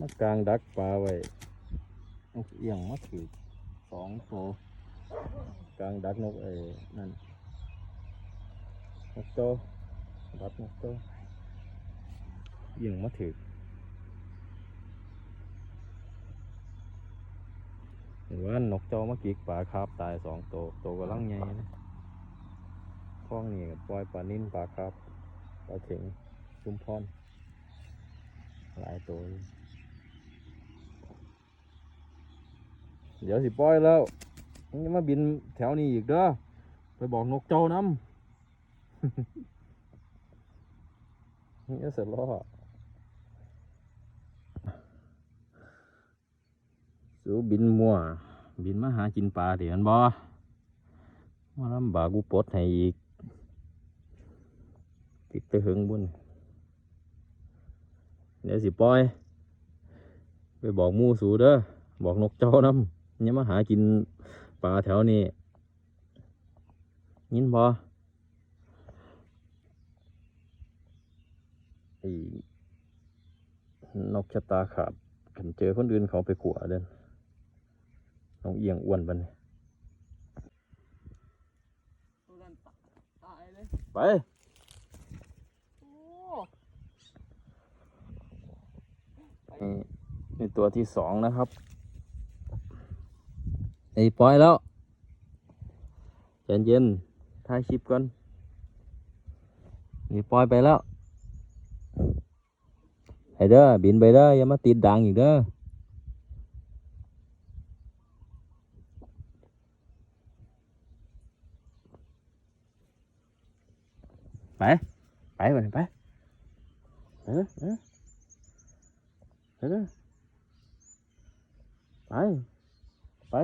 มากลางดักปลาไว้นกเอียงมาถือสองตัวกลางดักนกไอ้นั่นนกโตดักนกโตเอียงมาถือว่านกเจ้ามากิกปลาคาบตายสองตัวตัวกำลังใหญ่นะข้องนี่ก็ปล่อยปลานิ่นปลาคาบปลาเข็งชุมพรหลายตัวอยู่ เดี๋ยวสิปล่อยแล้วมึงจะมาบินแถวนี้อีกเด้อไปบอกนกเจ้าน้ำนี่เสร็จแล้วอะสูบินมัวบินมาหากินปลาเดี๋ยวมันบ่มาลำบากกูปลดให้อีก ติดตะหึงบุญเดี๋ยวสิปล่อย ไปบอกมูสูเด้อบอกนกเจ้าน้ำ ย่ามาหากินปลาแถวนี้ยินพอไอ้นกชะตาขาดกันเจอคนอื่นเขาไปขัวเดินน้องเอียงอ้วนบัดนตัวนั้นตตายเลยไปโอ้นี่นี่ตัวที่สองนะครับ ไอ้ปล่อยแล้วใจเย็นๆถ่ายคลิปก่อนนี่ปล่อยไปแล้วไอ้เด้อบินไปเด้ออย่ามาติดดังอีกเด้อไปไปไปไปเออเออเออไปไป